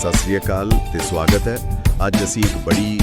ਸਤਿ ਸ੍ਰੀ ਅਕਾਲ ਤੇ ਸਵਾਗਤ ਹੈ। ਅੱਜ ਅਸੀਂ ਇੱਕ ਬੜੀ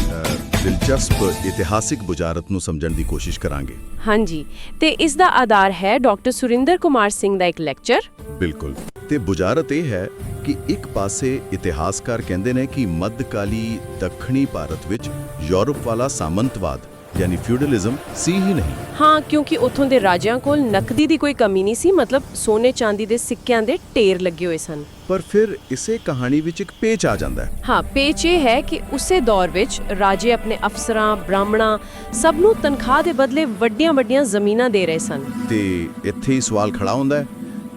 ਦਿਲਚਸਪ ਇਤਿਹਾਸਿਕ ਬੁਝਾਰਤ ਨੂੰ ਸਮਝਣ ਦੀ ਕੋਸ਼ਿਸ਼ ਕਰਾਂਗੇ। ਹਾਂਜੀ ਤੇ ਇਸ ਦਾ ਆਧਾਰ ਹੈ ਡਾਕਟਰ ਸੁਰਿੰਦਰ ਕੁਮਾਰ ਸਿੰਘ ਦਾ ਇੱਕ ਲੈਕਚਰ। ਬਿਲਕੁਲ ਤੇ ਬੁਝਾਰਤ ਇਹ ਹੈ ਕਿ ਇੱਕ ਪਾਸੇ ਇਤਿਹਾਸਕਾਰ ਕਹਿੰਦੇ ਨੇ ਕਿ ਮੱਧਕਾਲੀ ਦੱਖਣੀ ਭਾਰਤ ਵਿੱਚ ਯੂਰਪ ਵਾਲਾ ਸਾਮੰਤਵਾਦ ਯਾਨੀ ਫਿਊਡਲਿਜ਼ਮ ਸੀ ਹੀ ਨਹੀਂ। ਹਾਂ ਕਿਉਂਕਿ ਉੱਥੋਂ ਦੇ ਰਾਜਿਆਂ ਕੋਲ ਨਕਦੀ ਦੀ ਕੋਈ ਕਮੀ ਨਹੀਂ ਸੀ ਮਤਲਬ ਸੋਨੇ ਚਾਂਦੀ ਦੇ ਸਿੱਕਿਆਂ ਦੇ ਢੇਰ ਲੱਗੇ ਹੋਏ ਸਨ। ਪਰ ਫਿਰ ਇਸੇ ਕਹਾਣੀ ਵਿੱਚ ਇੱਕ ਪੇਚ ਆ ਜਾਂਦਾ ਹੈ। ਹਾਂ ਪੇਚ ਇਹ ਹੈ ਕਿ ਉਸੇ ਦੌਰ ਵਿੱਚ ਰਾਜੇ ਆਪਣੇ ਅਫਸਰਾਂ ਬ੍ਰਾਹਮਣਾਂ ਸਭ ਨੂੰ ਤਨਖਾਹ ਦੇ ਬਦਲੇ ਵੱਡੀਆਂ-ਵੱਡੀਆਂ ਜ਼ਮੀਨਾਂ ਦੇ ਰਹੇ ਸਨ। ਤੇ ਇੱਥੇ ਹੀ ਸਵਾਲ ਖੜਾ ਹੁੰਦਾ ਹੈ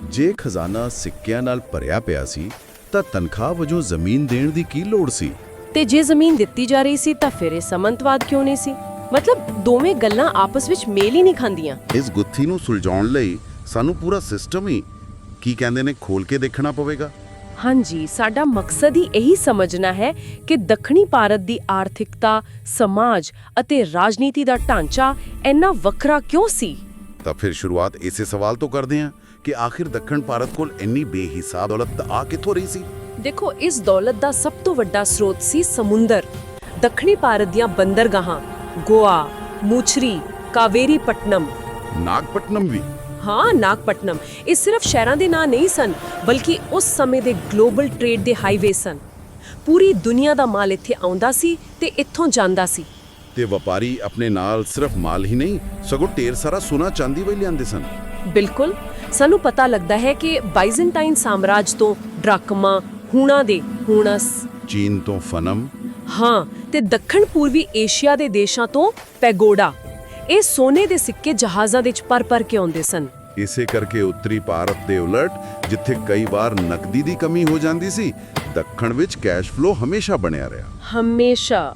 ਜੇ ਖਜ਼ਾਨਾ ਸਿੱਕਿਆਂ ਨਾਲ ਭਰਿਆ ਪਿਆ ਸੀ ਤਾਂ ਤਨਖਾਹ ਵਜੋਂ ਜ਼ਮੀਨ ਦੇਣ ਦੀ ਕੀ ਲੋੜ ਸੀ? ਤੇ ਜੇ ਜ਼ਮੀਨ ਦਿੱਤੀ ਜਾ ਰਹੀ ਸੀ ਤਾਂ ਫਿਰ ਇਹ ਸਮੰਤਵਾਦ ਕਿਉਂ ਨਹੀਂ ਸੀ? ਮਤਲਬ ਦੋਵੇਂ ਗੱਲਾਂ ਆਪਸ ਵਿੱਚ ਮੇਲ ਹੀ ਨਹੀਂ ਖਾਂਦੀਆਂ। ਇਸ ਗੁੱਥੀ ਨੂੰ ਸੁਲਝਾਉਣ ਲਈ ਸਾਨੂੰ ਪੂਰਾ ਸਿਸਟਮ ਹੀ ਕੀ ਕਹਿੰਦੇ ਨੇ ਖੋਲ ਕੇ ਦੇਖਣਾ ਪਵੇਗਾ। ਹਾਂਜੀ ਸਾਡਾ ਮਕਸਦ ਹੀ ਇਹੀ ਸਮਝਣਾ ਹੈ ਕਿ ਦੱਖਣੀ ਭਾਰਤ ਦੀ ਆਰਥਿਕਤਾ ਸਮਾਜ ਅਤੇ ਰਾਜਨੀਤੀ ਦਾ ਢਾਂਚਾ ਇੰਨਾ ਵੱਖਰਾ ਕਿਉਂ ਸੀ? ਤਾਂ ਫਿਰ ਸ਼ੁਰੂਆਤ ਇਸੇ ਸਵਾਲ ਤੋਂ ਕਰਦੇ ਹਾਂ ਕਿ ਆਖਿਰ ਦੱਖਣ ਭਾਰਤ ਕੋਲ ਇੰਨੀ ਬੇਹਿਸਾਬ ਦੌਲਤ ਆ ਕਿੱਥੋਂ ਰਹੀ ਸੀ? ਦੇਖੋ ਇਸ ਦੌਲਤ ਦਾ ਸਭ ਤੋਂ ਵੱਡਾ ਸਰੋਤ ਸੀ ਸਮੁੰਦਰ। ਦੱਖਣੀ ਭਾਰਤ ਦੀਆਂ ਬੰਦਰਗਾਹਾਂ। ਗੋਆ ਮੂਛਰੀ ਕਾਵੇਰੀ ਪਟਨਮ ਨਾਗਪਟਨਮ ਵੀ ਹਾਂ ਨਾਗਪਟਨਮ ਇਹ ਸਿਰਫ ਸ਼ਹਿਰਾਂ ਦੇ ਨਾਂ ਨਹੀਂ ਸਨ ਬਲਕਿ ਉਸ ਸਮੇਂ ਦੇ ਗਲੋਬਲ ਟ੍ਰੇਡ ਦੇ ਹਾਈਵੇ ਸਨ ਪੂਰੀ ਦੁਨੀਆ ਦਾ ਮਾਲ ਇੱਥੇ ਆਉਂਦਾ ਸੀ ਤੇ ਇੱਥੋਂ ਜਾਂਦਾ ਸੀ ਤੇ ਵਪਾਰੀ ਆਪਣੇ ਨਾਲ ਸਿਰਫ ਮਾਲ ਹੀ ਨਹੀਂ ਸਗੋਂ ਢੇਰ ਸਾਰਾ ਸੋਨਾ ਚਾਂਦੀ ਵੀ ਲਿਆਂਦੇ ਸਨ ਬਿਲਕੁਲ ਸਾਨੂੰ ਪਤਾ ਲੱਗਦਾ ਹੈ ਕਿ ਬਾਈਜ਼ੈਂਟਾਈਨ ਸਾਮਰਾਜ ਤੋਂ ਡਰਾਕਮਾ ਹੂਣਾ ਦੇ ਹੂਣਸ ਚੀਨ ਤੋਂ ਫਨਮ ਹਾਂ ਤੇ ਦੱਖਣ ਪੂਰਬੀ ਏਸ਼ੀਆ ਦੇ ਦੇਸ਼ਾਂ ਤੋਂ ਪੈਗੋਡਾ। ਇਹ ਸੋਨੇ ਦੇ ਸਿੱਕੇ ਜਹਾਜ਼ਾਂ ਦੇ ਵਿੱਚ ਪਰ-ਪਰ ਕੇ ਆਉਂਦੇ ਸਨ। ਇਸੇ ਕਰਕੇ ਉੱਤਰੀ ਭਾਰਤ ਦੇ ਉਲਟ ਜਿੱਥੇ ਕਈ ਵਾਰ ਨਕਦੀ ਦੀ ਕਮੀ ਹੋ ਜਾਂਦੀ ਸੀ ਦੱਖਣ ਵਿੱਚ ਕੈਸ਼ ਫਲੋ ਹਮੇਸ਼ਾ ਬਣਿਆ ਰਿਹਾ। ਹਮੇਸ਼ਾ।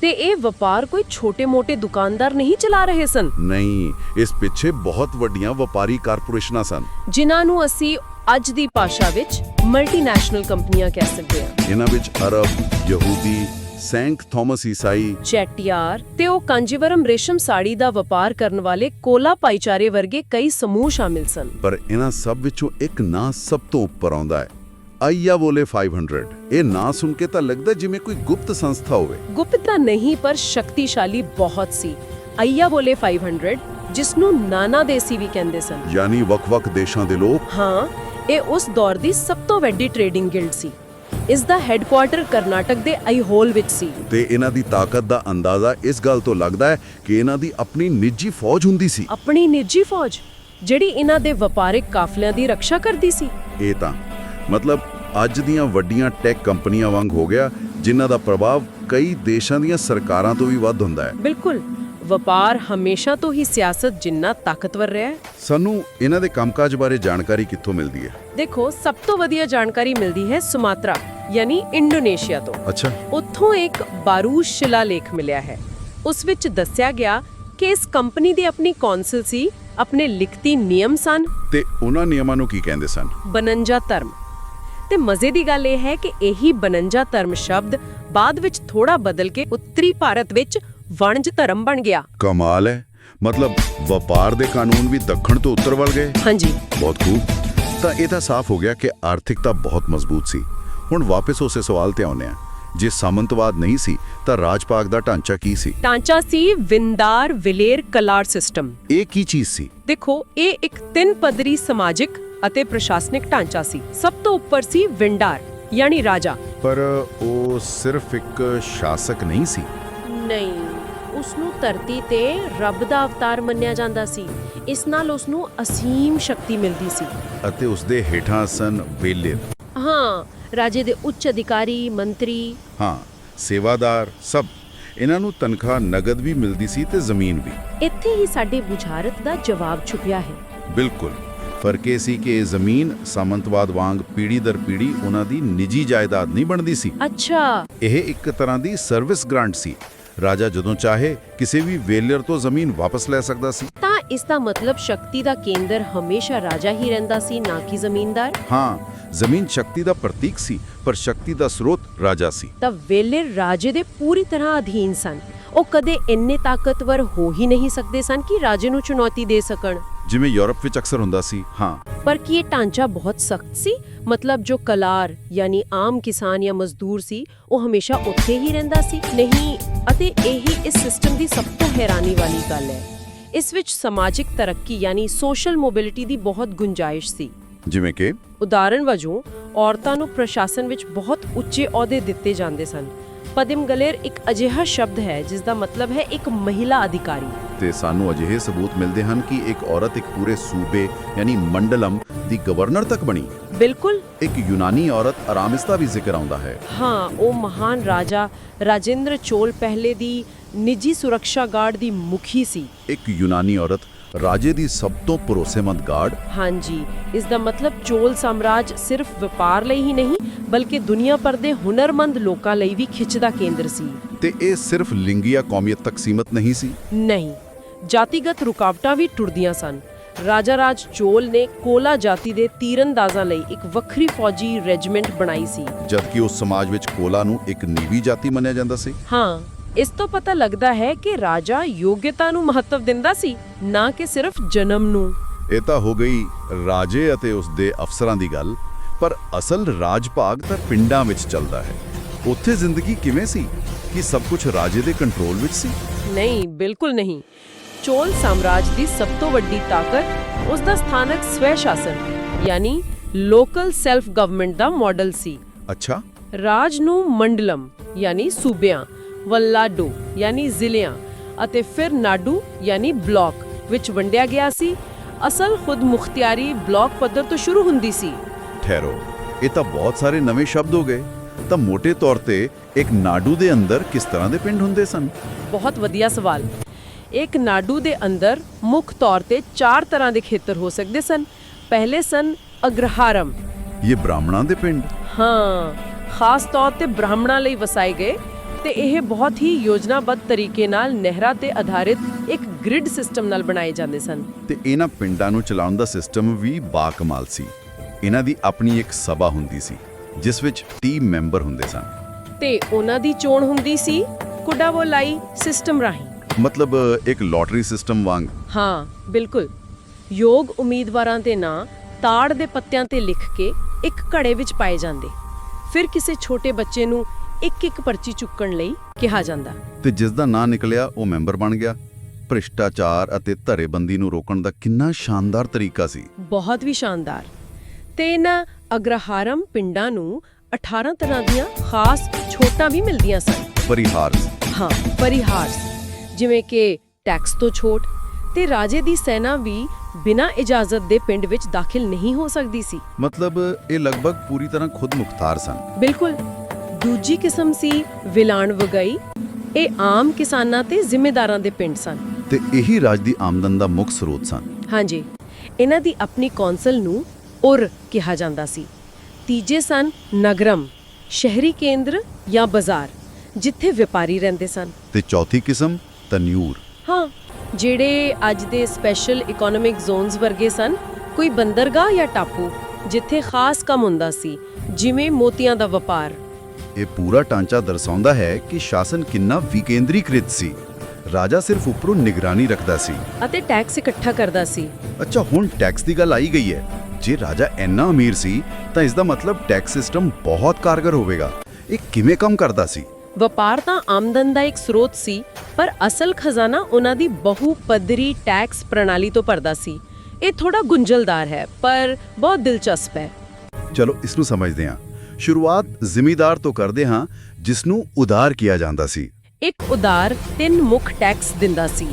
ਤੇ ਇਹ ਵਪਾਰ ਕੋਈ ਛੋਟੇ-ਮੋਟੇ ਦੁਕਾਨਦਾਰ ਨਹੀਂ ਚਲਾ ਰਹੇ ਸਨ? ਨਹੀਂ ਇਸ ਪਿੱਛੇ ਬਹੁਤ ਵੱਡੀਆਂ ਵਪਾਰੀ ਕਾਰਪੋਰੇਸ਼ਨਾਂ ਸਨ। ਜਿਨ੍ਹਾਂ ਨੂੰ ਅਸੀਂ ਅੱਜ ਦੀ ਭਾਸ਼ਾ ਵਿੱਚ ਮਲਟੀਨੈਸ਼ਨਲ ਕੰਪਨੀਆਂ ਕਹਿ ਸਕਦੇ ਹਾਂ। ਇਹਨਾਂ ਵਿੱਚ ਅਰਬ ਯਹੂਦੀ ਸੈਂਕ ਥਾਮਸ ਈਸਾਈ ਚੈਟਿਆਰ ਤੇ ਉਹ ਕਾਂਜੀਵਰਮ ਰੇਸ਼ਮ ਸਾੜੀ ਦਾ ਵਪਾਰ ਕਰਨ ਵਾਲੇ ਕੋਲਾ ਭਾਈਚਾਰੇ ਵਰਗੇ ਕਈ ਸਮੂਹ ਸ਼ਾਮਿਲ ਸਨ। ਪਰ ਇਹਨਾਂ ਸਭ ਵਿੱਚੋਂ ਇੱਕ ਨਾਂ ਸਭ ਤੋਂ ਉੱਪਰ ਆਉਂਦਾ ਹੈ ਆਈਆ ਬੋਲੇ 500 ਇਹ ਨਾਂ ਸੁਣ ਕੇ ਤਾਂ ਲੱਗਦਾ ਜਿਵੇਂ ਕੋਈ ਗੁਪਤ ਸੰਸਥਾ ਹੋਵੇ। ਗੁਪਤ ਤਾਂ ਨਹੀਂ ਪਰ ਸ਼ਕਤੀਸ਼ਾਲੀ ਬਹੁਤ ਸੀ। ਅਈਆ ਬੋਲੇ 500 ਜਿਸ ਨੂੰ ਨਾਨਾ ਦੇਸੀ ਵੀ ਕਹਿੰਦੇ ਸਨ। ਯਾਨੀ ਵੱਖ-ਵੱਖ ਦੇਸ਼ਾਂ ਦੇ ਲੋਕ। ਹਾਂ ਇਹ ਉਸ ਦੌਰ ਦੀ ਸਭ ਤੋਂ ਵੱਡੀ ਟ੍ਰੇਡਿੰਗ ਗਿਲਡ ਸੀ। ਇਸ ਦਾ ਹੈੱਡਕੁਆਰਟਰ ਕਰਨਾਟਕ ਦੇ ਆਈਹੋਲ ਵਿੱਚ ਸੀ। ਤੇ ਇਹਨਾਂ ਦੀ ਤਾਕਤ ਦਾ ਅੰਦਾਜ਼ਾ ਇਸ ਗੱਲ ਤੋਂ ਲੱਗਦਾ ਹੈ ਕਿ ਇਹਨਾਂ ਦੀ ਆਪਣੀ ਨਿੱਜੀ ਫੌਜ ਹੁੰਦੀ ਸੀ। ਆਪਣੀ ਨਿੱਜੀ ਫੌਜ ਜਿਹੜੀ ਇਹਨਾਂ ਦੇ ਵਪਾਰਿਕ ਕਾਫਲਿਆਂ ਦੀ ਰੱਖਿਆ ਕਰਦੀ ਸੀ। ਇਹ ਤਾਂ ਮਤਲਬ ਅੱਜ ਦੀਆਂ ਵੱਡੀਆਂ ਟੈਕ ਕੰਪਨੀਆਂ ਵਾਂਗ ਹੋ ਗਿਆ ਜਿਨ੍ਹਾਂ ਦਾ ਪ੍ਰਭਾਵ ਕਈ ਦੇਸ਼ਾਂ ਦੀਆਂ ਸਰਕਾਰਾਂ ਤੋਂ ਵੀ ਵੱਧ ਹੁੰਦਾ ਹੈ। ਬਿਲਕੁਲ ਵਪਾਰ ਹਮੇਸ਼ਾ ਤੋਂ ਹੀ ਸਿਆਸਤ ਜਿੰਨਾ ਤਾਕਤਵਰ ਰਿਹਾ ਹੈ। ਸਾਨੂੰ ਇਹਨਾਂ ਦੇ ਕੰਮਕਾਜ ਬਾਰੇ ਜਾਣਕਾਰੀ ਕਿੱਥੋਂ ਮਿਲਦੀ ਹੈ? ਦੇਖੋ ਸਭ ਤੋਂ ਵਧੀਆ ਜਾਣਕਾਰੀ ਮਿਲਦੀ ਹੈ ਸੁਮਾਤਰਾ। ਯਾਨੀ ਇੰਡੋਨੇਸ਼ੀਆ ਤੋਂ। ਅੱਛਾ। ਉੱਥੋਂ ਇੱਕ ਬਾਰੂਸ਼ ਸ਼ਿਲਾਲੇਖ ਮਿਲਿਆ ਹੈ। ਉਸ ਵਿੱਚ ਦੱਸਿਆ ਗਿਆ ਕਿ ਇਸ ਕੰਪਨੀ ਦੀ ਆਪਣੀ ਕੌਂਸਲ ਸੀ ਆਪਣੇ ਲਿਖਤੀ ਨਿਯਮ ਸਨ। ਤੇ ਉਹਨਾਂ ਨਿਯਮਾਂ ਨੂੰ ਕੀ ਕਹਿੰਦੇ ਸਨ? ਬਨੰਜਾ ਧਰਮ। ਤੇ ਮਜ਼ੇ ਦੀ ਗੱਲ ਇਹ ਹੈ ਕਿ ਇਹੀ ਬਨੰਜਾ ਧਰਮ ਸ਼ਬਦ ਬਾਅਦ ਵਿੱਚ ਥੋੜਾ ਬਦਲ ਕੇ ਉੱਤਰੀ ਭਾਰਤ ਵਿੱਚ ਵਣਜ ਧਰਮ ਬਣ ਗਿਆ। ਕਮਾਲ ਹੈ। ਮਤਲਬ ਵਪਾਰ ਦੇ ਕਾਨੂੰਨ ਵੀ ਦੱਖਣ ਤੋਂ ਉੱਤਰ ਵੱਲ ਗਏ? ਹਾਂਜੀ। ਬਹੁਤ ਖੂਬ ਤਾਂ ਇਹ ਤਾਂ ਸਾਫ਼ ਹੋ ਗਿਆ ਕਿ ਆਰਥਿਕਤਾ ਬਹੁਤ ਮਜ਼ਬੂਤ ਸੀ। ਹੁਣ ਵਾਪਸ ਉਸੇ ਸਵਾਲ ਤੇ ਆਉਂਦੇ ਹਾਂ। ਜੇ ਸਾਮੰਤਵਾਦ ਨਹੀਂ ਸੀ ਤਾਂ ਰਾਜਪਾਗ ਦਾ ਢਾਂਚਾ ਕੀ ਸੀ? ਟਾਂਚਾ ਸੀ ਵਿੰਦਾਰ ਵਿਲੇਰ ਕਲਾਰ ਸਿਸਟਮ। ਇਹ ਕੀ ਚੀਜ਼ ਸੀ? ਦੇਖੋ ਇਹ ਇੱਕ ਤਿੰਨ ਪੱਧਰੀ ਸਮਾਜਿਕ ਅਤੇ ਪ੍ਰਸ਼ਾਸਨਿਕ ਢਾਂਚਾ ਸੀ। ਸਭ ਤੋਂ ਉੱਪਰ ਸੀ ਵਿੰਡਾਰ ਯਾਨੀ ਰਾਜਾ। ਪਰ ਉਹ ਸਿਰਫ ਇੱਕ ਸ਼ਾਸਕ ਨਹੀਂ ਸੀ। ਨਹੀਂ ਉਸ ਨੂੰ ਧਰਤੀ ਤੇ ਰੱਬ ਦਾ ਅਵਤਾਰ ਮੰਨਿਆ ਜਾਂਦਾ ਸੀ। ਇਸ ਨਾਲ ਉਸ ਨੂੰ ਅਸੀਮ ਸ਼ਕਤੀ ਮਿਲਦੀ ਸੀ। ਅਤੇ ਉਸ ਦੇ ਹੇਠਾਂ ਸਨ ਵੇਲੇ। ਹਾਂ ਰਾਜੇ ਦੇ ਉੱਚ ਅਧਿਕਾਰੀ ਮੰਤਰੀ। ਹਾਂ ਸੇਵਾਦਾਰ ਸਭ। ਇਹਨਾਂ ਨੂੰ ਤਨਖਾਹ ਨਗਦ ਵੀ ਮਿਲਦੀ ਸੀ ਤੇ ਜ਼ਮੀਨ ਵੀ। ਇੱਥੇ ਹੀ ਸਾਡੇ ਬੁਝਾਰਤ ਦਾ ਜਵਾਬ ਛੁਪਿਆ ਹੈ। ਬਿਲਕੁਲ। ਫ਼ਰਕ ਇਹ ਸੀ ਕਿ ਇਹ ਜ਼ਮੀਨ ਸਾਮੰਤਵਾਦ ਵਾਂਗ ਪੀੜ੍ਹੀ ਦਰ ਪੀੜ੍ਹੀ ਉਹਨਾਂ ਦੀ ਨਿੱਜੀ ਜਾਇਦਾਦ ਨਹੀਂ ਬਣਦੀ ਸੀ। ਅੱਛਾ। ਇਹ ਇੱਕ ਤਰ੍ਹਾਂ ਦੀ ਸਰਵਿਸ ਗ੍ਰਾਂਟ ਸੀ। ਰਾਜਾ ਜਦੋਂ ਚਾਹੇ ਕਿਸੇ ਵੀ ਵੇਲਰ ਤੋਂ ਜ਼ਮੀਨ ਵਾਪਸ ਲੈ ਸਕਦਾ ਸੀ। ਤਾਂ ਇਸ ਦਾ ਮਤਲਬ ਸ਼ਕਤੀ ਦਾ ਕੇਂਦਰ ਹਮੇਸ਼ਾ ਰਾਜਾ ਹੀ ਰਹਿੰਦਾ ਸੀ ਨਾ ਕਿ ਜ਼ਮੀਂਦਾਰ ਹਾਂ ਜ਼ਮੀਨ ਸ਼ਕਤੀ ਦਾ ਪ੍ਰਤੀਕ ਸੀ ਪਰ ਸ਼ਕਤੀ ਦਾ ਸਰੋਤ ਰਾਜਾ ਸੀ। ਤਾਂ ਵੇਲੇ ਰਾਜੇ ਦੇ ਪੂਰੀ ਤਰ੍ਹਾਂ ਅਧੀਨ ਸਨ। ਉਹ ਕਦੇ ਇੰਨੇ ਤਾਕਤਵਰ ਹੋ ਹੀ ਨਹੀਂ ਸਕਦੇ ਸਨ ਕਿ ਰਾਜੇ ਨੂੰ ਚੁਣੌਤੀ ਦੇ ਸਕਣ। ਜਿਵੇਂ ਯੂਰਪ ਵਿੱਚ ਅਕਸਰ ਹੁੰਦਾ ਸੀ ਹਾਂ। ਪਰ ਕੀ ਇਹ ਢਾਂਚਾ ਬਹੁਤ ਸਖਤ ਸੀ? ਮਤਲਬ ਜੋ ਕਲਾਰ ਯਾਨੀ ਆਮ ਕਿਸਾਨ ਜਾਂ ਮਜ਼ਦੂਰ ਸੀ ਉਹ ਹਮੇਸ਼ਾ ਉੱਥੇ ਹੀ ਰਹਿੰਦਾ ਸੀ? ਨਹੀਂ ਅਤੇ ਇਹੀ ਇਸ ਸਿਸਟਮ ਦੀ ਸਭ ਤੋਂ ਹੈਰਾਨੀ ਵਾਲੀ ਗੱਲ ਹੈ। ਇਸ ਵਿੱਚ ਸਮਾਜਿਕ ਤਰੱਕੀ ਯਾਨੀ ਸੋਸ਼ਲ ਮੋਬਿਲਿਟੀ ਦੀ ਬਹੁਤ ਗੁੰਜਾਇਸ਼ ਸੀ। ਜਿਵੇਂ ਕਿ ਉਦਾਹਰਣ ਵਜੋਂ ਔਰਤਾਂ ਨੂੰ ਪ੍ਰਸ਼ਾਸਨ ਵਿੱਚ ਬਹੁਤ ਉੱਚੇ ਅਹੁਦੇ ਦਿੱਤੇ ਜਾਂਦੇ ਸਨ। ਪਦਿਮਗਲੇਰ ਇੱਕ ਅਜਿਹਾ ਸ਼ਬਦ ਹੈ ਜਿਸ ਦਾ ਮਤਲਬ ਹੈ ਇੱਕ ਮਹਿਲਾ ਅਧਿਕਾਰੀ। ਤੇ ਸਾਨੂੰ ਅਜਿਹੇ ਸਬੂਤ ਮਿਲਦੇ ਹਨ ਕਿ ਇੱਕ ਔਰਤ ਇੱਕ ਪੂਰੇ ਸੂਬੇ ਯਾਨੀ ਮੰਡਲਮ ਦੀ ਗਵਰਨਰ ਤੱਕ ਬਣੀ। ਬਿਲਕੁਲ। ਇੱਕ ਯੂਨਾਨੀ ਔਰਤ ਆਰਾਮਿਸ ਦਾ ਵੀ ਜ਼ਿਕਰ ਆਉਂਦਾ ਹੈ। ਹਾਂ ਉਹ ਮਹਾਨ ਰਾਜਾ ਰਾਜੇਂਦਰ ਚੋਲ ਪਹਿਲੇ ਦੀ ਨਿੱਜੀ ਸੁਰੱਖਿਆ ਗਾਰਡ ਦੀ ਮੁਖੀ ਸੀ। ਇੱਕ ਯੂਨਾਨੀ ਔਰਤ ਰਾਜੇ ਦੀ ਸਭ ਤੋਂ ਭਰੋਸੇਮੰਦ ਗਾਰਡ ਹਾਂਜੀ ਇਸ ਦਾ ਮਤਲਬ ਚੋਲ ਸਾਮਰਾਜ ਸਿਰਫ ਵਪਾਰ ਲਈ ਹੀ ਨਹੀਂ ਬਲਕਿ ਦੁਨੀਆ ਭਰ ਦੇ ਹੁਨਰਮੰਦ ਲੋਕਾਂ ਲਈ ਵੀ ਖਿੱਚ ਦਾ ਕੇਂਦਰ ਸੀ। ਤੇ ਇਹ ਸਿਰਫ ਲਿੰਗੀਆ ਕੌਮੀਅਤ ਤੱਕ ਸੀਮਤ ਨਹੀਂ ਸੀ? ਨਹੀਂ ਜਾਤੀਗਤ ਰੁਕਾਵਟਾਂ ਵੀ ਟੁੱਟਦੀਆਂ ਸਨ। ਰਾਜਾ ਰਾਜ ਚੋਲ ਨੇ ਕੋਲਾ ਜਾਤੀ ਦੇ ਤੀਰੰਦਾਜ਼ਾਂ ਲਈ ਇੱਕ ਵੱਖਰੀ ਫੌਜੀ ਰੈਜੀਮੈਂਟ ਬਣਾਈ ਸੀ। ਜਦਕਿ ਉਸ ਸਮਾਜ ਵਿੱਚ ਕੋਲਾ ਨੂੰ ਇੱਕ ਨੀਵੀਂ ਜਾਤੀ ਮੰਨਿਆ ਜਾਂਦਾ ਸੀ? ਹਾਂ ਇਸ ਤੋਂ ਪਤਾ ਲੱਗਦਾ ਹੈ ਕਿ ਰਾਜਾ ਯੋਗਤਾ ਨੂੰ ਮਹੱਤਵ ਦਿੰਦਾ ਸੀ ਨਾ ਕਿ ਸਿਰਫ ਜਨਮ ਨੂੰ। ਇਹ ਤਾਂ ਹੋ ਗਈ ਰਾਜੇ ਅਤੇ ਉਸ ਦੇ ਅਫਸਰਾਂ ਦੀ ਗੱਲ ਪਰ ਅਸਲ ਰਾਜ ਭਾਗ ਤਾਂ ਪਿੰਡਾਂ ਵਿੱਚ ਚੱਲਦਾ ਹੈ। ਉੱਥੇ ਜ਼ਿੰਦਗੀ ਕਿਵੇਂ ਸੀ? ਕਿ ਸਭ ਕੁਝ ਰਾਜੇ ਦੇ ਕੰਟਰੋਲ ਵਿੱਚ ਸੀ? ਨਹੀਂ ਬਿਲਕੁਲ ਨਹੀਂ। ਚੋਲ ਸਾਮਰਾਜ ਦੀ ਸਭ ਤੋਂ ਵੱਡੀ ਤਾਕਤ ਉਸ ਦਾ ਸਥਾਨਕ ਸਵੈ ਸ਼ਾਸਨ ਯਾਨੀ ਲੋਕਲ ਸੈਲਫ ਗਵਰਨਮੈਂਟ ਦਾ ਮਾਡਲ ਸੀ। ਅੱਛਾ। ਰਾਜ ਨੂੰ ਮੰਡਲਮ ਯਾਨੀ ਸੂਬਿਆਂ ਵੱਲਾਡੋ ਯਾਨੀ ਜ਼ਿਲ੍ਹਿਆਂ ਅਤੇ ਫਿਰ ਨਾਡੂ ਯਾਨੀ ਬਲਾਕ ਵਿੱਚ ਵੰਡਿਆ ਗਿਆ ਸੀ। ਅਸਲ ਖੁਦ ਮੁਖਤਿਆਰੀ ਬਲਾਕ ਪੱਧਰ ਤੋਂ ਸ਼ੁਰੂ ਹੁੰਦੀ ਸੀ। ਠਹਿਰੋ ਇਹ ਤਾਂ ਬਹੁਤ ਸਾਰੇ ਨਵੇਂ ਸ਼ਬਦ ਹੋ ਗਏ। ਤਾਂ ਮੋٹے ਤੌਰ ਤੇ ਇੱਕ ਨਾਡੂ ਦੇ ਅੰਦਰ ਕਿਸ ਤਰ੍ਹਾਂ ਦੇ ਪਿੰਡ ਹੁੰਦੇ ਸਨ? ਬਹੁਤ ਵਧੀਆ ਸਵਾਲ। ਇੱਕ ਨਾਡੂ ਦੇ ਅੰਦਰ ਮੁੱਖ ਤੌਰ ਤੇ ਚਾਰ ਤਰ੍ਹਾਂ ਦੇ ਖੇਤਰ ਹੋ ਸਕਦੇ ਸਨ। ਪਹਿਲੇ ਸਨ ਅਗਰਹਾਰਮ। ਇਹ ਬ੍ਰਾਹਮਣਾਂ ਦੇ ਪਿੰਡ? ਹਾਂ ਖਾਸ ਤੌਰ ਤੇ ਬ੍ਰਾਹਮਣਾਂ ਲਈ ਵਸਾਏ ਗਏ ਤੇ ਇਹ ਬਹੁਤ ਹੀ ਯੋਜਨਾਬੱਧ ਤਰੀਕੇ ਨਾਲ ਨਹਿਰਾਂ ਤੇ ਆਧਾਰਿਤ ਇੱਕ ਗ੍ਰਿਡ ਸਿਸਟਮ ਨਾਲ ਬਣਾਏ ਜਾਂਦੇ ਸਨ। ਤੇ ਇਹਨਾਂ ਪਿੰਡਾਂ ਨੂੰ ਚਲਾਉਣ ਦਾ ਸਿਸਟਮ ਵੀ ਬਾਕਮਾਲ ਸੀ। ਇਹਨਾਂ ਦੀ ਆਪਣੀ ਇੱਕ ਸਭਾ ਹੁੰਦੀ ਸੀ ਜਿਸ ਵਿੱਚ 30 ਮੈਂਬਰ ਹੁੰਦੇ ਸਨ। ਤੇ ਉਹਨਾਂ ਦੀ ਚੋਣ ਹੁੰਦੀ ਸੀ ਕੁਡਾਵੋਲਾਈ ਸਿਸਟਮ ਰਾਹੀਂ। ਮਤਲਬ ਇੱਕ ਲੋਟਰੀ ਸਿਸਟਮ ਵਾਂਗ। ਹਾਂ ਬਿਲਕੁਲ। ਯੋਗ ਉਮੀਦਵਾਰਾਂ ਦੇ ਨਾਂ ਤਾੜ ਦੇ ਪੱਤਿਆਂ ਤੇ ਲਿਖ ਕੇ ਇੱਕ ਘੜੇ ਵਿੱਚ ਪਾਏ ਜਾਂਦੇ। ਫਿਰ ਕਿਸੇ ਛੋਟੇ ਬੱਚੇ ਨੂੰ ਇੱਕ ਇੱਕ ਪਰਚੀ ਚੁੱਕਣ ਲਈ ਕਿਹਾ ਜਾਂਦਾ। ਤੇ ਜਿਸ ਦਾ ਨਾਂ ਨਿਕਲਿਆ ਉਹ ਮੈਂਬਰ ਬਣ ਗਿਆ। ਭ੍ਰਿਸ਼ਟਾਚਾਰ ਅਤੇ ਧਰੇਬੰਦੀ ਨੂੰ ਰੋਕਣ ਦਾ ਕਿੰਨਾ ਸ਼ਾਨਦਾਰ ਤਰੀਕਾ ਸੀ। ਬਹੁਤ ਵੀ ਸ਼ਾਨਦਾਰ। ਤੇ ਇਹਨਾਂ ਅਗਰਹਾਰਮ ਪਿੰਡਾਂ ਨੂੰ 18 ਤਰ੍ਹਾਂ ਦੀਆਂ ਖਾਸ ਛੋਟਾਂ ਵੀ ਮਿਲਦੀਆਂ ਸਨ। ਪਰਿਹਾਰ ਹਾਂ ਪਰਿਹਾਰਸ ਜਿਵੇਂ ਕਿ ਟੈਕਸ ਤੋਂ ਛੋਟ ਤੇ ਰਾਜੇ ਦੀ ਸੈਨਾ ਵੀ ਬਿਨਾਂ ਇਜਾਜ਼ਤ ਦੇ ਪਿੰਡ ਵਿੱਚ ਦਾਖਲ ਨਹੀਂ ਹੋ ਸਕਦੀ ਸੀ। ਮਤਲਬ ਇਹ ਲਗਭਗ ਪੂਰੀ ਤਰ੍ਹਾਂ ਖੁਦ ਮੁਖਤਾਰ ਸਨ। ਬਿਲਕੁਲ। ਦੂਜੀ ਕਿਸਮ ਸੀ ਵਿਲਾਣ ਵਗਈ। ਇਹ ਆਮ ਕਿਸਾਨਾਂ ਤੇ ਜ਼ਿੰਮੇਦਾਰਾਂ ਦੇ ਪਿੰਡ ਸਨ। ਤੇ ਇਹੀ ਰਾਜ ਦੀ ਆਮਦਨ ਦਾ ਮੁੱਖ ਸਰੋਤ ਸਨ। ਹਾਂਜੀ। ਇਹਨਾਂ ਦੀ ਆਪਣੀ ਕੌਂਸਲ ਨੂੰ ਉਰ ਕਿਹਾ ਜਾਂਦਾ ਸੀ। ਤੀਜੇ ਸਨ ਨਗਰਮ ਸ਼ਹਿਰੀ ਕੇਂਦਰ ਜਾਂ ਬਾਜ਼ਾਰ ਜਿੱਥੇ ਵਪਾਰੀ ਰਹਿੰਦੇ ਸਨ। ਤੇ ਚੌਥੀ ਕਿਸਮ ਤਨਿਊਰ। ਹਾਂ ਜਿਹੜੇ ਅੱਜ ਦੇ ਸਪੈਸ਼ਲ ਇਕਨੋਮਿਕ ਜ਼ੋਨਸ ਵਰਗੇ ਸਨ ਕੋਈ ਬੰਦਰਗਾਹ ਜਾਂ ਟਾਪੂ ਜਿੱਥੇ ਖਾਸ ਕੰਮ ਹੁੰਦਾ ਸੀ ਜਿਵੇਂ ਮੋਤੀਆਂ ਦਾ ਵਪਾਰ। ਇਹ ਪੂਰਾ ਢਾਂਚਾ ਦਰਸਾਉਂਦਾ ਹੈ ਕਿ ਸ਼ਾਸਨ ਕਿੰਨਾ ਵਿਕੇਂਦਰੀਕ੍ਰਿਤ ਸੀ। ਰਾਜਾ ਸਿਰਫ ਉੱਪਰੋਂ ਨਿਗਰਾਨੀ ਰੱਖਦਾ ਸੀ। ਅਤੇ ਟੈਕਸ ਇਕੱਠਾ ਕਰਦਾ ਸੀ। ਅੱਛਾ ਹੁਣ ਟੈਕਸ ਦੀ ਗੱਲ ਆਈ ਗਈ ਹੈ। ਜੇ ਰਾਜਾ ਇੰਨਾ ਅਮੀਰ ਸੀ ਤਾਂ ਇਸ ਦਾ ਮਤਲਬ ਟੈਕਸ ਸਿਸਟਮ ਬਹੁਤ ਕਾਰਗਰ ਹੋਵੇਗਾ। ਇਹ ਕਿਵੇਂ ਕੰਮ ਕਰਦਾ ਸੀ? ਵਪਾਰ ਤਾਂ ਆਮਦਨ ਦਾ ਇੱਕ ਸਰੋਤ ਸੀ ਪਰ ਅਸਲ ਖਜ਼ਾਨਾ ਉਹਨਾਂ ਦੀ ਬਹੁ ਪੱਧਰੀ ਟੈਕਸ ਪ੍ਰਣਾਲੀ ਤੋਂ ਭਰਦਾ ਸੀ। ਇਹ ਥੋੜਾ ਗੁੰਝਲਦਾਰ ਹੈ ਪਰ ਬਹੁਤ ਦਿਲਚਸਪ ਹੈ। ਚਲੋ ਇਸ ਨੂੰ ਸਮਝਦੇ ਹਾਂ। ਸ਼ੁਰੂਆਤ ਜ਼ਿਮੀਦਾਰ ਤੋਂ ਕਰਦੇ ਹਾਂ ਜਿਸ ਨੂੰ ਉਦਾਰ ਕਿਹਾ ਜਾਂਦਾ ਸੀ। ਇੱਕ ਉਦਾਰ ਤਿੰਨ ਮੁੱਖ ਟੈਕਸ ਦਿੰਦਾ ਸੀ।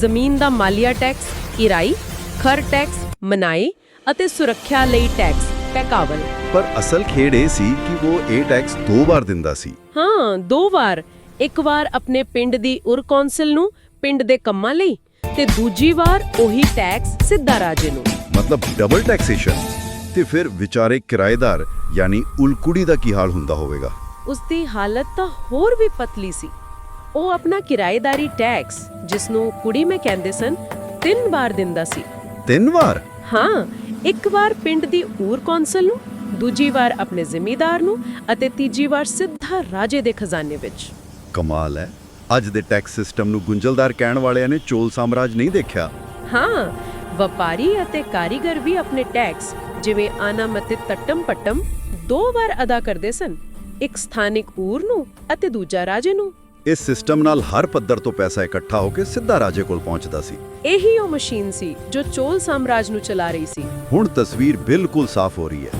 ਜ਼ਮੀਨ ਦਾ ਮਾਲੀਆ ਟੈਕਸ ਕਿਰਾਈ ਖਰ ਟੈਕਸ ਮਨਾਈ ਅਤੇ ਸੁਰੱਖਿਆ ਲਈ ਟੈਕਸ ਪੈਕਾਵਲ। ਪਰ ਅਸਲ ਖੇਡ ਇਹ ਸੀ ਕਿ ਉਹ ਇਹ ਟੈਕਸ ਦੋ ਵਾਰ ਦਿੰਦਾ ਸੀ। ਹਾਂ ਦੋ ਵਾਰ। ਇੱਕ ਵਾਰ ਆਪਣੇ ਪਿੰਡ ਦੀ ਉਰ ਕੌਂਸਲ ਨੂੰ ਪਿੰਡ ਦੇ ਕੰਮਾਂ ਲਈ ਤੇ ਦੂਜੀ ਵਾਰ ਉਹੀ ਟੈਕਸ ਸਿੱਧਾ ਰਾਜੇ ਨੂੰ। ਮਤਲਬ ਡਬਲ ਟੈਕਸੇਸ਼ਨ ਤੇ ਫਿਰ ਵਿਚਾਰੇ ਕਿਰਾਏਦਾਰ ਯਾਨੀ ਉਲਕੁੜੀ ਦਾ ਕੀ ਹਾਲ ਹੁੰਦਾ ਹੋਵੇਗਾ? ਉਸ ਦੀ ਹਾਲਤ ਤਾਂ ਹੋਰ ਵੀ ਪਤਲੀ ਸੀ। ਉਹ ਆਪਣਾ ਕਿਰਾਏਦਾਰੀ ਟੈਕਸ ਜਿਸ ਨੂੰ ਕੁੜੀ ਮੈਂ ਕਹਿੰਦੇ ਸਨ ਤਿੰਨ ਵਾਰ ਦਿੰਦਾ ਸੀ। ਤਿੰਨ ਵਾਰ? ਹਾਂ ਇੱਕ ਵਾਰ ਪਿੰਡ ਦੀ ਊਰ ਕੌਂਸਲ ਨੂੰ ਦੂਜੀ ਵਾਰ ਆਪਣੇ ਜ਼ਿਮੀਦਾਰ ਨੂੰ ਅਤੇ ਤੀਜੀ ਵਾਰ ਸਿੱਧਾ ਰਾਜੇ ਦੇ ਖਜ਼ਾਨੇ ਵਿੱਚ। ਕਮਾਲ ਹੈ। ਅੱਜ ਦੇ ਟੈਕਸ ਸਿਸਟਮ ਨੂੰ ਗੁੰਝਲਦਾਰ ਕਹਿਣ ਵਾਲਿਆਂ ਨੇ ਚੋਲ ਸਾਮਰਾਜ ਨਹੀਂ ਦੇਖਿਆ। ਹਾਂ ਵਪਾਰੀ ਅਤੇ ਕਾਰੀਗਰ ਵੀ ਆਪਣੇ ਟੈਕਸ ਜਿਵੇਂ ਆਨਮ ਅਤੇ ਤੱਟਮ ਪੱਟਮ ਦੋ ਵਾਰ ਅਦਾ ਕਰਦੇ ਸਨ ਇੱਕ ਸਥਾਨਿਕ ਊਰ ਨੂੰ ਅਤੇ ਦੂਜਾ ਰਾਜੇ ਨੂੰ। ਇਸ ਸਿਸਟਮ ਨਾਲ ਹਰ ਪੱਧਰ ਤੋਂ ਪੈਸਾ ਇਕੱਠਾ ਹੋ ਕੇ ਸਿੱਧਾ ਰਾਜੇ ਕੋਲ ਪਹੁੰਚਦਾ ਸੀ। ਇਹੀ ਉਹ ਮਸ਼ੀਨ ਸੀ ਜੋ ਚੋਲ ਸਾਮਰਾਜ ਨੂੰ ਚਲਾ ਰਹੀ ਸੀ। ਹੁਣ ਤਸਵੀਰ ਬਿਲਕੁਲ ਸਾਫ਼ ਹੋ ਰਹੀ ਹੈ।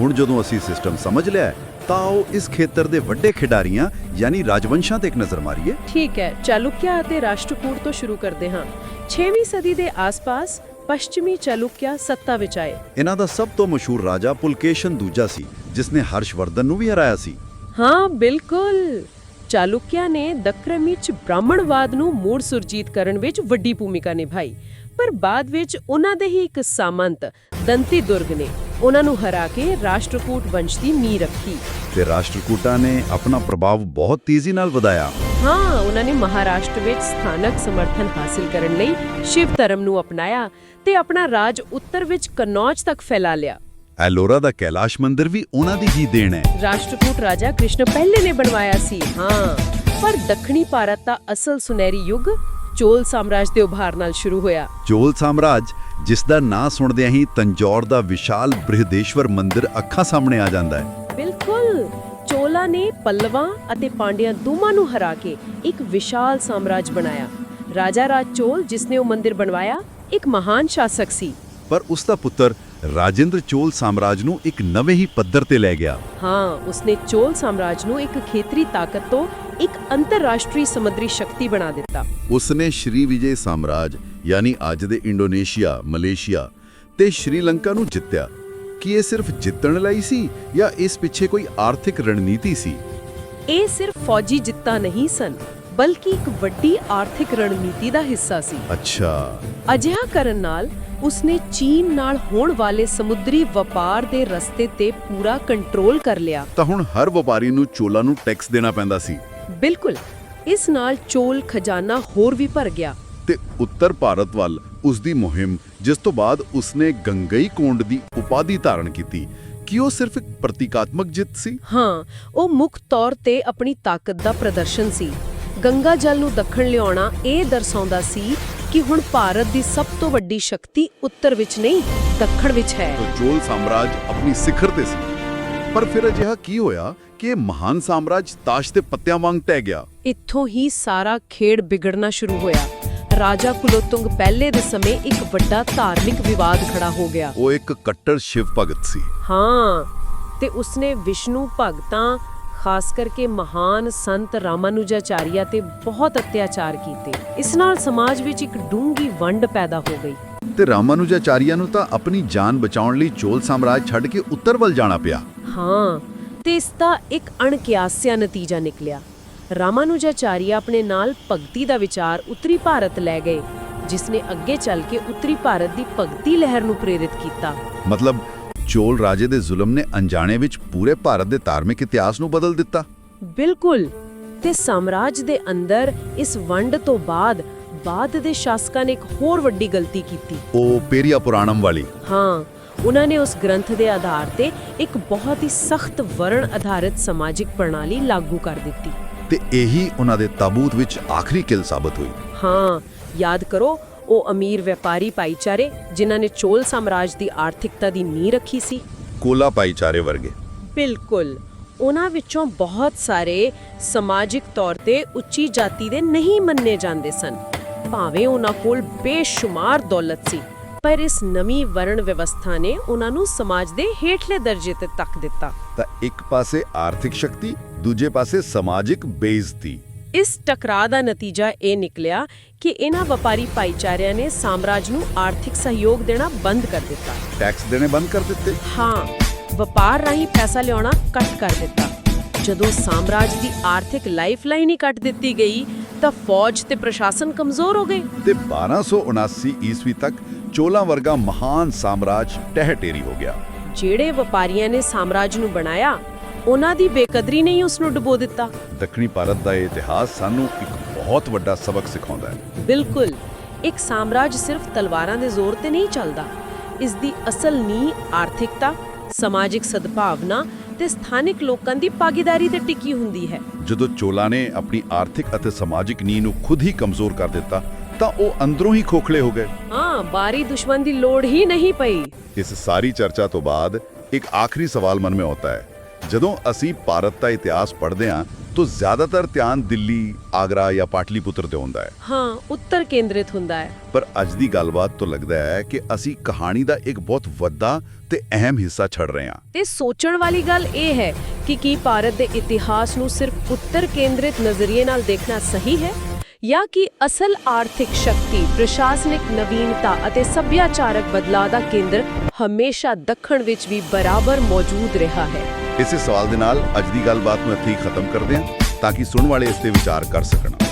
ਹੁਣ ਜਦੋਂ ਅਸੀਂ ਸਿਸਟਮ ਸਮਝ ਲਿਆ ਹੈ, ਤਾਂ ਉਹ ਇਸ ਖੇਤਰ ਦੇ ਵੱਡੇ ਖਿਡਾਰੀਆਂ ਯਾਨੀ ਰਾਜਵੰਸ਼ਾਂ ਤੇ ਇੱਕ ਨਜ਼ਰ ਮਾਰੀਏ। ਠੀਕ ਹੈ ਚਾਲੁਕਿਆ ਅਤੇ ਰਾਸ਼ਟਰਕੂਟ ਤੋਂ ਸ਼ੁਰੂ ਕਰਦੇ ਹਾਂ। 6ਵੀਂ ਸਦੀ ਦੇ ਆਸ-ਪਾਸ ਪੱਛਮੀ ਚਾਲੁਕਿਆ ਸੱਤਾ ਵਿੱਚ ਆਏ ਇਹਨਾਂ ਦਾ ਸਭ ਤੋਂ ਮਸ਼ਹੂਰ ਰਾਜਾ ਪੁਲਕੇਸ਼ਨ ਦੂਜਾ ਸੀ ਜਿਸ ਨੇ ਹਰਸ਼ਵਰਧਨ ਨੂੰ ਵੀ ਹਰਾਇਆ ਸੀ ਹਾਂ ਬਿਲਕੁਲ ਚਾਲੁਕਿਆ ਨੇ ਦੱਖਣ ਵਿੱਚ ਬ੍ਰਾਹਮਣਵਾਦ ਨੂੰ ਮੂੜ ਸੁਰਜੀਤ ਕਰਨ ਵਿੱਚ ਵੱਡੀ ਭੂਮਿਕਾ ਨਿਭਾਈ ਪਰ ਬਾਅਦ ਵਿੱਚ ਉਹਨਾਂ ਦੇ ਹੀ ਇੱਕ ਸਾਮੰਤ ਦੰਤੀ ਦੁਰਗ ਨੇ ਉਹਨਾਂ ਨੂੰ ਹਰਾ ਕੇ ਰਾਸ਼ਟਰਕੂਟ ਵੰਸ਼ ਦੀ ਨੀਂਹ ਰੱਖੀ ਤੇ ਰਾਸ਼ਟਰਕੂਟਾਂ ਨੇ ਆਪਣਾ ਪ੍ਰਭਾਵ ਬਹੁਤ ਤੇਜ਼ੀ ਨਾਲ ਵਧਾਇਆ ਹਾਂ ਉਹਨਾਂ ਨੇ ਮਹਾਰਾਸ਼ਟਰ ਵਿੱਚ ਸਥਾਨਕ ਸਮਰਥਨ ਹਾਸਲ ਕਰਨ ਲਈ ਸ਼ਿਵ ਧਰਮ ਨੂੰ ਅਪਣਾਇਆ ਤੇ ਆਪਣਾ ਰਾਜ ਉੱਤਰ ਵਿੱਚ ਕਨੌਜ ਤੱਕ ਫੈਲਾ ਲਿਆ। ਐਲੋਰਾ ਦਾ ਕੈਲਾਸ਼ ਮੰਦਿਰ ਵੀ ਉਹਨਾਂ ਦੀ ਹੀ ਦੇਣ ਹੈ। ਰਾਸ਼ਟਰਕੂਟ ਰਾਜਾ ਕ੍ਰਿਸ਼ਨ ਪਹਿਲੇ ਨੇ ਬਣਵਾਇਆ ਸੀ ਹਾਂ। ਪਰ ਦੱਖਣੀ ਭਾਰਤ ਦਾ ਅਸਲ ਸੁਨਹਿਰੀ ਯੁੱਗ ਚੋਲ ਸਾਮਰਾਜ ਦੇ ਉਭਾਰ ਨਾਲ ਸ਼ੁਰੂ ਹੋਇਆ। ਚੋਲ ਸਾਮਰਾਜ ਜਿਸ ਦਾ ਨਾਂ ਸੁਣਦਿਆਂ ਹੀ ਤੰਜੌਰ ਦਾ ਵਿਸ਼ਾਲ ਬ੍ਰਿਹਦੇਸ਼ਵਰ ਮੰਦਿਰ ਅੱਖਾਂ ਸਾਹਮਣੇ ਆ ਜਾਂਦਾ ਹੈ। ਬਿਲਕੁਲ। ਚੋਲਾ ਨੇ ਪੱਲਵਾਂ ਅਤੇ ਪਾਂਡਿਆਂ ਦੋਵਾਂ ਨੂੰ ਹਰਾ ਕੇ ਇੱਕ ਵਿਸ਼ਾਲ ਸਾਮਰਾਜ ਬਣਾਇਆ। ਰਾਜਾ ਰਾਜ ਚੋਲ ਜਿਸ ਨੇ ਉਹ ਮੰਦਿਰ ਬਣਵਾਇਆ ਇੱਕ ਮਹਾਨ ਸ਼ਾਸਕ ਸੀ। ਪਰ ਉਸ ਦਾ ਪੁੱਤਰ ਰਾਜਿੰਦਰ ਚੋਲ ਸਾਮਰਾਜ ਨੂੰ ਇੱਕ ਨਵੇਂ ਹੀ ਪੱਧਰ ਤੇ ਲੈ ਗਿਆ। ਹਾਂ ਉਸਨੇ ਚੋਲ ਸਾਮਰਾਜ ਨੂੰ ਇੱਕ ਖੇਤਰੀ ਤਾਕਤ ਤੋਂ ਇੱਕ ਅੰਤਰਰਾਸ਼ਟਰੀ ਸਮੁੰਦਰੀ ਸ਼ਕਤੀ ਬਣਾ ਦਿੱਤਾ। ਉਸਨੇ ਸ਼੍ਰੀ ਵਿਜੇ ਸਾਮਰਾਜ ਯਾਨੀ ਅੱਜ ਦੇ ਇੰਡੋਨੇਸ਼ੀਆ ਮਲੇਸ਼ੀਆ ਤੇ ਸ਼੍ਰੀਲੰਕਾ ਨੂੰ ਜਿੱਤਿਆ। ਕੀ ਇਹ ਸਿਰਫ ਜਿੱਤਣ ਲਈ ਸੀ ਜਾਂ ਇਸ ਪਿੱਛੇ ਕੋਈ ਆਰਥਿਕ ਰਣਨੀਤੀ ਸੀ? ਇਹ ਸਿਰਫ ਫੌਜੀ ਜਿੱਤਾਂ ਨਹੀਂ ਸਨ ਬਲਕਿ ਇੱਕ ਵੱਡੀ ਆਰਥਿਕ ਰਣਨੀਤੀ ਦਾ ਹਿੱਸਾ ਸੀ। ਅੱਛਾ। ਅਜਿਹਾ ਕਰਨ ਨਾਲ ਉਸਨੇ ਚੀਨ ਨਾਲ ਹੋਣ ਵਾਲੇ ਸਮੁੰਦਰੀ ਵਪਾਰ ਦੇ ਰਸਤੇ ਤੇ ਪੂਰਾ ਕੰਟਰੋਲ ਕਰ ਲਿਆ। ਤਾਂ ਹੁਣ ਹਰ ਵਪਾਰੀ ਨੂੰ ਚੋਲਾ ਨੂੰ ਟੈਕਸ ਦੇਣਾ ਪੈਂਦਾ ਸੀ। ਬਿਲਕੁਲ। ਇਸ ਨਾਲ ਚੋਲ ਖਜ਼ਾਨਾ ਹੋਰ ਵੀ ਭਰ ਗਿਆ। ਤੇ ਉੱਤਰ ਭਾਰਤ ਵੱਲ ਉਸ ਦੀ ਮੁਹਿੰਮ ਜਿਸ ਤੋਂ ਬਾਅਦ ਉਸਨੇ ਗੰਗਈ ਕੋਂਡ ਦੀ ਉਪਾਧੀ ਧਾਰਨ ਕੀਤੀ। ਕੀ ਉਹ ਸਿਰਫ ਇੱਕ ਪ੍ਰਤੀਕਾਤਮਕ ਜਿੱਤ ਸੀ? ਹਾਂ ਉਹ ਮੁੱਖ ਤੌਰ ਤੇ ਆਪਣੀ ਤਾਕਤ ਦਾ ਪ੍ਰਦਰਸ਼ਨ ਸੀ। ਗੰਗਾ ਜਲ ਨੂੰ ਦੱਖਣ ਲਿਆਉਣਾ ਇਹ ਦਰਸਾਉਂਦਾ ਸੀ ਕਿ ਹੁਣ ਭਾਰਤ ਦੀ ਸਭ ਤੋਂ ਵੱਡੀ ਸ਼ਕਤੀ ਉੱਤਰ ਵਿੱਚ ਨਹੀਂ ਦੱਖਣ ਵਿੱਚ ਹੈ। ਚੋਲ ਸਾਮਰਾਜ ਆਪਣੀ ਸਿਖਰ ਤੇ ਸੀ। ਪਰ ਫਿਰ ਅਜਿਹਾ ਕੀ ਹੋਇਆ ਕਿ ਇਹ ਮਹਾਨ ਸਾਮਰਾਜ ਤਾਸ਼ ਦੇ ਪੱਤਿਆਂ ਵਾਂਗ ਟਹਿ ਗਿਆ? ਇੱਥੋਂ ਹੀ ਸਾਰਾ ਖੇਡ ਵਿਗੜਨਾ ਸ਼ੁਰੂ ਹੋਇਆ। ਰਾਜਾ ਕੁਲੋਤੁੰਗ ਪਹਿਲੇ ਦੇ ਸਮੇਂ ਇੱਕ ਵੱਡਾ ਧਾਰਮਿਕ ਵਿਵਾਦ ਖੜਾ ਹੋ ਗਿਆ। ਉਹ ਇੱਕ ਕੱਟੜ ਸ਼ਿਵ ਭਗਤ ਸੀ। ਹਾਂ ਤੇ ਉਸਨੇ ਵਿਸ਼ਨੂੰ ਭਗਤਾਂ ਖਾਸ ਕਰਕੇ ਮਹਾਨ ਸੰਤ ਰਾਮਾਨੁਜਾਚਾਰੀਆ ਤੇ ਬਹੁਤ ਅਤਿਆਚਾਰ ਕੀਤੇ। ਇਸ ਨਾਲ ਸਮਾਜ ਵਿੱਚ ਇੱਕ ਡੂੰਗੀ ਵੰਡ ਪੈਦਾ ਹੋ ਗਈ। ਤੇ ਰਾਮਾਨੁਜਾਚਾਰੀਆ ਨੂੰ ਤਾਂ ਆਪਣੀ ਜਾਨ ਬਚਾਉਣ ਲਈ ਚੋਲ ਸਾਮਰਾਜ ਛੱਡ ਕੇ ਉੱਤਰ ਵੱਲ ਜਾਣਾ ਪਿਆ। ਹਾਂ ਤੇ ਇਸ ਦਾ ਇੱਕ ਅਣਕਿਆਸਿਆ ਨਤੀਜਾ ਨਿਕਲਿਆ। ਰਾਮਾਨੁਜਾਚਾਰੀਆ ਆਪਣੇ ਨਾਲ ਭਗਤੀ ਦਾ ਵਿਚਾਰ ਉੱਤਰੀ ਭਾਰਤ ਲੈ ਗਏ ਜਿਸ ਨੇ ਅੱਗੇ ਚੱਲ ਕੇ ਉੱਤਰੀ ਭਾਰਤ ਦੀ ਭਗਤੀ ਲਹਿਰ ਨੂੰ ਪ੍ਰੇਰਿਤ ਕੀਤਾ। ਮਤਲਬ ਚੋਲ ਰਾਜੇ ਦੇ ਜ਼ੁਲਮ ਨੇ ਅਣਜਾਣੇ ਵਿੱਚ ਪੂਰੇ ਭਾਰਤ ਦੇ ਧਾਰਮਿਕ ਇਤਿਹਾਸ ਨੂੰ ਬਦਲ ਦਿੱਤਾ? ਬਿਲਕੁਲ! ਤੇ ਸਾਮਰਾਜ ਦੇ ਅੰਦਰ ਇਸ ਵੰਡ ਤੋਂ ਬਾਅਦ ਬਾਅਦ ਦੇ ਸ਼ਾਸਕਾਂ ਨੇ ਇੱਕ ਹੋਰ ਵੱਡੀ ਗਲਤੀ ਕੀਤੀ। ਉਹ ਪੇਰੀਆ ਪੁਰਾਣਮ ਵਾਲੀ। ਹਾਂ ਉਹਨਾਂ ਨੇ ਉਸ ਗ੍ਰੰਥ ਦੇ ਆਧਾਰ ਤੇ ਇੱਕ ਬਹੁਤ ਹੀ ਸਖਤ ਵਰਣ ਆਧਾਰਿਤ ਸਮਾਜਿਕ ਪ੍ਰਣਾਲੀ ਲਾਗੂ ਕਰ ਦਿੱਤੀ। ਤੇ ਇਹੀ ਉਹਨਾਂ ਦੇ ਤਾਬੂਤ ਵਿੱਚ ਆਖਰੀ ਕਿਲ ਸਾਬਤ ਹੋਈ। ਹਾਂ ਯਾਦ ਕਰੋ ਉਹ ਅਮੀਰ ਵਪਾਰੀ ਭਾਈਚਾਰੇ ਜਿਨ੍ਹਾਂ ਨੇ ਚੋਲ ਸਾਮਰਾਜ ਦੀ ਆਰਥਿਕਤਾ ਦੀ ਨੀਂਹ ਰੱਖੀ ਸੀ। ਕੋਲਾ ਭਾਈਚਾਰੇ ਵਰਗੇ। ਬਿਲਕੁਲ। ਉਹਨਾਂ ਵਿੱਚੋਂ ਬਹੁਤ ਸਾਰੇ ਸਮਾਜਿਕ ਤੌਰ ਤੇ ਉੱਚੀ ਜਾਤੀ ਦੇ ਨਹੀਂ ਮੰਨੇ ਜਾਂਦੇ ਸਨ। ਭਾਵੇਂ ਉਹਨਾਂ ਕੋਲ ਬੇਸ਼ੁਮਾਰ ਦੌਲਤ ਸੀ ਪਰ ਇਸ ਨਵੀਂ ਵਰਣ ਵਿਵਸਥਾ ਨੇ ਉਹਨਾਂ ਨੂੰ ਸਮਾਜ ਦੇ ਹੇਠਲੇ ਦਰਜੇ ਤੇ ਤੱਕ ਦਿੱਤਾ। ਤਾਂ ਇੱਕ ਪਾਸੇ ਆਰਥਿਕ ਸ਼ਕਤੀ ਦੂਜੇ ਪਾਸੇ ਸਮਾਜਿਕ ਬੇਇੱਜ਼ਤੀ। ਇਸ ਟਕਰਾਅ ਦਾ ਨਤੀਜਾ ਇਹ ਨਿਕਲਿਆ ਕਿ ਇਹਨਾਂ ਵਪਾਰੀ ਭਾਈਚਾਰਿਆਂ ਨੇ ਸਾਮਰਾਜ ਨੂੰ ਆਰਥਿਕ ਸਹਿਯੋਗ ਦੇਣਾ ਬੰਦ ਕਰ ਦਿੱਤਾ। ਟੈਕਸ ਦੇਣੇ ਬੰਦ ਕਰ ਦਿੱਤੇ। ਹਾਂ ਵਪਾਰ ਰਾਹੀਂ ਪੈਸਾ ਲਿਆਉਣਾ ਕੱਟ ਕਰ ਦਿੱਤਾ। ਜਦੋਂ ਸਾਮਰਾਜ ਦੀ ਆਰਥਿਕ ਲਾਈਫਲਾਈਨ ਹੀ ਕੱਟ ਦਿੱਤੀ ਗਈ ਤਾਂ ਫੌਜ ਤੇ ਪ੍ਰਸ਼ਾਸਨ ਕਮਜ਼ੋਰ ਹੋ ਗਏ। ਤੇ 1279 ਈਸਵੀ ਤੱਕ ਚੋਲਾ ਵਰਗਾ ਮਹਾਨ ਸਾਮਰਾਜ ਟਹਿ-ਟੇਰੀ ਹੋ ਗਿਆ। ਜਿਹੜੇ ਵਪਾਰੀਆਂ ਨੇ ਸਾਮਰਾਜ ਨੂੰ ਬਣਾਇਆ ਉਹਨਾਂ ਦੀ ਬੇਕਦਰੀ ਨੇ ਹੀ ਉਸ ਨੂੰ ਡੁਬੋ ਦਿੱਤਾ। ਦੱਖਣੀ ਭਾਰਤ ਦਾ ਇਹ ਇਤਿਹਾਸ ਸਾਨੂੰ ਇੱਕ ਬਹੁਤ ਵੱਡਾ ਸਬਕ ਸਿਖਾਉਂਦਾ ਹੈ। ਬਿਲਕੁਲ। ਇੱਕ ਸਾਮਰਾਜ ਸਿਰਫ ਤਲਵਾਰਾਂ ਦੇ ਜ਼ੋਰ ਤੇ ਨਹੀਂ ਚੱਲਦਾ। ਇਸ ਦੀ ਅਸਲ ਨੀਂਹ ਆਰਥਿਕਤਾ ਸਮਾਜਿਕ ਸਦਭਾਵਨਾ ਤੇ ਸਥਾਨਿਕ ਲੋਕਾਂ ਦੀ ਭਾਗੀਦਾਰੀ ਤੇ ਟਿਕੀ ਹੁੰਦੀ ਹੈ। ਜਦੋਂ ਚੋਲਾ ਨੇ ਆਪਣੀ ਆਰਥਿਕ ਅਤੇ ਸਮਾਜਿਕ ਨੀਂਹ ਨੂੰ ਖੁਦ ਹੀ ਕਮਜ਼ੋਰ ਕਰ ਦਿੱਤਾ ਤਾਂ ਉਹ ਅੰਦਰੋਂ ਹੀ ਖੋਖਲੇ ਹੋ ਗਏ। ਹਾਂ ਬਾਰੀ ਦੁਸ਼ਮਣ ਦੀ ਲੋੜ ਹੀ ਨਹੀਂ ਪਈ। ਇਸ ਸਾਰੀ ਚਰਚਾ ਤੋਂ ਬਾਅਦ ਇੱਕ ਆਖਰੀ ਸਵਾਲ ਮਨ ਮੇ ਆਉਂਦਾ ਹੈ। ਜਦੋਂ ਅਸੀਂ ਭਾਰਤ ਦਾ ਇਤਿਹਾਸ ਪੜ੍ਹਦੇ ਹਾਂ ਤਾਂ ਜ਼ਿਆਦਾਤਰ ਧਿਆਨ ਦਿੱਲੀ ਆਗਰਾ ਜਾਂ ਪਾਟਲੀਪੁੱਤਰ ਤੇ ਹੁੰਦਾ ਹੈ। ਹਾਂ ਉੱਤਰ ਕੇਂਦਰਿਤ ਹੁੰਦਾ ਹੈ। ਪਰ ਅੱਜ ਦੀ ਗੱਲਬਾਤ ਤੋਂ ਲੱਗਦਾ ਹੈ ਕਿ ਅਸੀਂ ਕਹਾਣੀ ਦਾ ਇੱਕ ਬਹੁਤ ਵੱਡਾ ਤੇ ਅਹਿਮ ਹਿੱਸਾ ਛੱਡ ਰਹੇ ਹਾਂ। ਤੇ ਸੋਚਣ ਵਾਲੀ ਗੱਲ ਇਹ ਹੈ ਕਿ ਕੀ ਭਾਰਤ ਦੇ ਇਤਿਹਾਸ ਨੂੰ ਸਿਰਫ ਉੱਤਰ ਕੇਂਦਰਿਤ ਨਜ਼ਰੀਏ ਨਾਲ ਦੇਖਣਾ ਸਹੀ ਹੈ ਜਾਂ ਕਿ ਅਸਲ ਆਰਥਿਕ ਸ਼ਕਤੀ ਪ੍ਰਸ਼ਾਸਨਿਕ ਨਵੀਨਤਾ ਅਤੇ ਸੱਭਿਆਚਾਰਕ ਬਦਲਾਅ ਦਾ ਕੇਂਦਰ ਹਮੇਸ਼ਾ ਦੱਖਣ ਵਿੱਚ ਵੀ ਬਰਾਬਰ ਮੌਜੂਦ ਰਿਹਾ ਹੈ। ਇਸੇ ਸਵਾਲ ਦੇ ਨਾਲ ਅੱਜ ਦੀ ਗੱਲਬਾਤ ਨੂੰ ਇੱਥੇ ਹੀ ਖਤਮ ਕਰਦੇ ਹਾਂ ਤਾਂ ਕਿ ਸੁਣਨ ਵਾਲੇ ਇਸ ਤੇ ਵਿਚਾਰ ਕਰ ਸਕਣ।